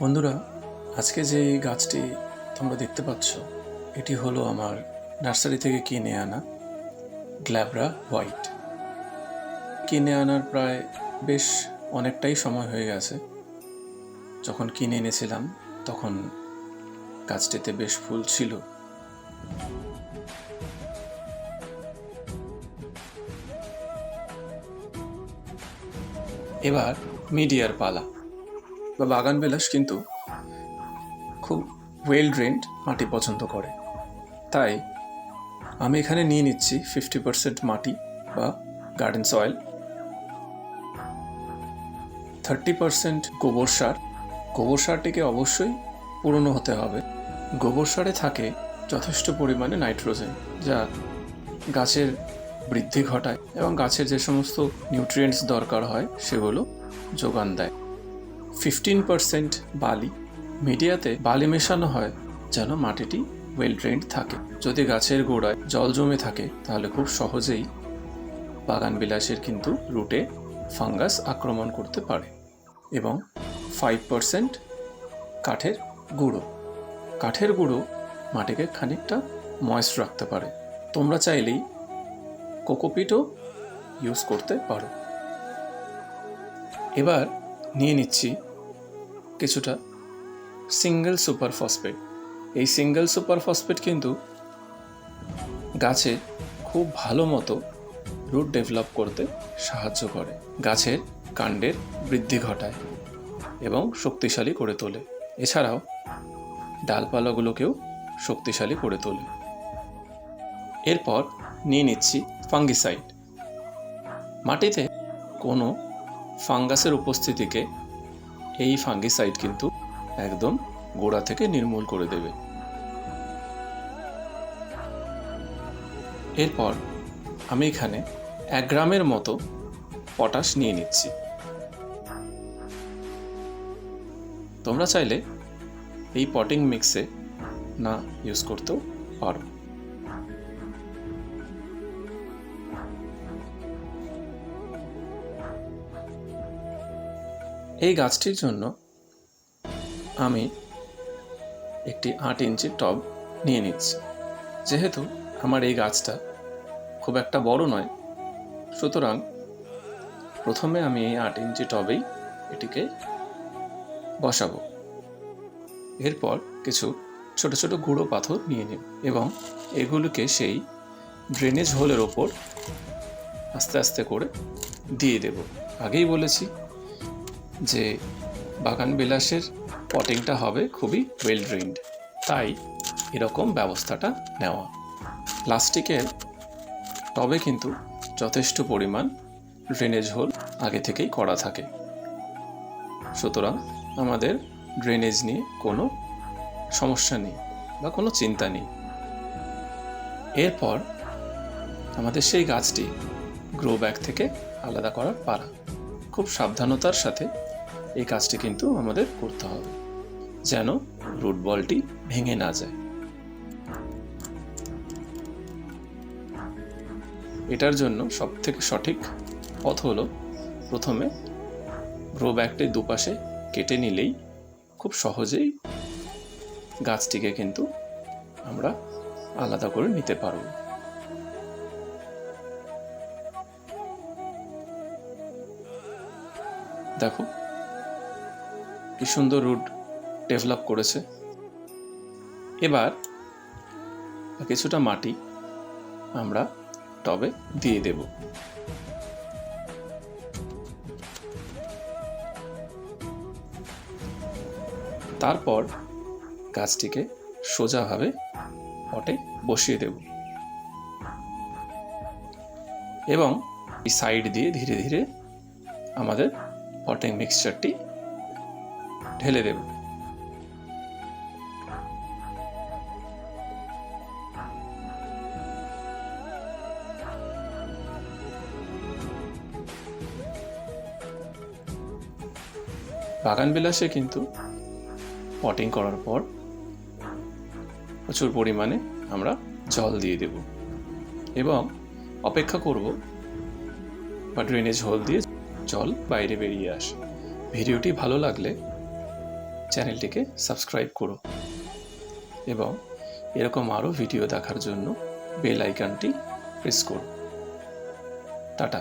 বন্ধুরা, আজকে যে গাছটি তোমরা দেখতে পাচ্ছ, এটি হলো আমার নার্সারি থেকে কিনে আনা গ্ল্যাবরা হোয়াইট। কিনে আনার প্রায় বেশ অনেকটাই সময় হয়ে গেছে। যখন কিনে এনেছিলাম, তখন গাছটিতে বেশ ফুল ছিল। এবার মিডিয়ার পালা। বা বাগান বিলাস কিন্তু খুব ওয়েল ড্রেন্ড মাটি পছন্দ করে। তাই আমি এখানে নিয়ে নিচ্ছি ফিফটি পার্সেন্ট মাটি বা গার্ডেন সয়েল থার্টি পার্সেন্ট গোবর সার। গোবর সারটিকে অবশ্যই পুরনো হতে হবে। গোবর সারে থাকে যথেষ্ট পরিমাণে নাইট্রোজেন যা গাছের বৃদ্ধি ঘটায় এবং গাছের যে সমস্ত নিউট্রিয়েন্টস দরকার হয় সেগুলো যোগান দেয়। ফিফটিন পার্সেন্ট বালি মিডিয়াতে বালি মেশানো হয় যেন মাটিটি ওয়েল ড্রেন্ড থাকে। যদি গাছের গোড়ায় জল জমে থাকে, তাহলে খুব সহজেই বাগান বিলাসের কিন্তু রুটে ফাঙ্গাস আক্রমণ করতে পারে এবং ফাইভ পার্সেন্ট কাঠের গুঁড়ো। কাঠের গুঁড়ো মাটিকে খানিকটা ময়েস্ট রাখতে পারে। তোমরা চাইলেই কোকোপিটও ইউজ করতে পারো। এবার নিয়ে নিচ্ছি কিছুটা সিঙ্গেল সুপার ফসফেট এই সিঙ্গেল সুপার ফসফেট কিন্তু গাছে খুব ভালো মতো রুট ডেভেলপ করতে সাহায্য করে। গাছের কাণ্ডের বৃদ্ধি ঘটায় এবং শক্তিশালী করে তোলে। এছাড়াও ডালপালাগুলোকেও শক্তিশালী করে তোলে। এরপর নিয়ে নিচ্ছি ফাঙ্গিসাইড মাটিতে কোনো ফাঙ্গাসের উপস্থিতিকে এই ফাঙ্গিসাইড কিন্তু একদম গোড়া থেকে নির্মূল করে দেবে। এরপর আমি এখানে এক গ্রামের মতো পটাশ নিয়ে নিচ্ছি। তোমরা চাইলে এই পটিং মিক্সে না ইউজ করতেও পারো। এই গাছটির জন্য আমি একটি আট ইঞ্চি টব নিয়ে নিচ্ছি। যেহেতু আমার এই গাছটা খুব একটা বড় নয়, সুতরাং প্রথমে আমি এই আট ইঞ্চি টবেই এটিকে বসাবো। এরপর কিছু ছোট ছোট গুঁড়ো পাথর নিয়ে নেব এবং এগুলোকে সেই ড্রেনেজ হোলের ওপর আস্তে আস্তে করে দিয়ে দেব। আগেই বলেছি যে বাগান বিলাসের পটিংটা হবে খুবই ওয়েল ড্রেন্ড তাই এরকম ব্যবস্থাটা নেওয়া। প্লাস্টিকের টবে কিন্তু যথেষ্ট পরিমাণ ড্রেনেজ হোল আগে থেকেই করা থাকে। সুতরাং আমাদের ড্রেনেজ নিয়ে কোনো সমস্যা নেই বা কোনো চিন্তা নেই। এরপর আমাদের সেই গাছটি গ্রো ব্যাগ থেকে আলাদা করার পারা খুব সাবধানতার সাথে এই কাজটি কিন্তু আমাদের করতে হবে, যেন রুট বলটি ভেঙে না যায়। এটার জন্য সব থেকে সঠিক পথ হলো প্রথমে গ্রো ব্যাগটি দুপাশে কেটে নিলেই খুব সহজেই গাছটিকে কিন্তু আমরা আলাদা করে নিতে পারব। দেখো কি সুন্দর রুট ডেভেলপ করেছে। এবার কিছুটা মাটি আমরা টবে দিয়ে দেব। তারপর গাছটিকে সোজাভাবে পটে বসিয়ে দেব। এবং সাইড দিয়ে ধীরে ধীরে আমাদের পটিং মিক্সচারটি ঢেলে দেব। বাগান বিলাসে কিন্তু পটিং করার পর প্রচুর পরিমাণে আমরা জল দিয়ে দেব এবং অপেক্ষা করব বা ড্রেনেজ হোল দিয়ে জল বাইরে বেরিয়ে আসে। ভিডিওটি ভালো লাগলে চ্যানেলটিকে সাবস্ক্রাইব করো এবং এরকম আরও ভিডিও দেখার জন্য বেল আইকনটি প্রেস করো। টাটা।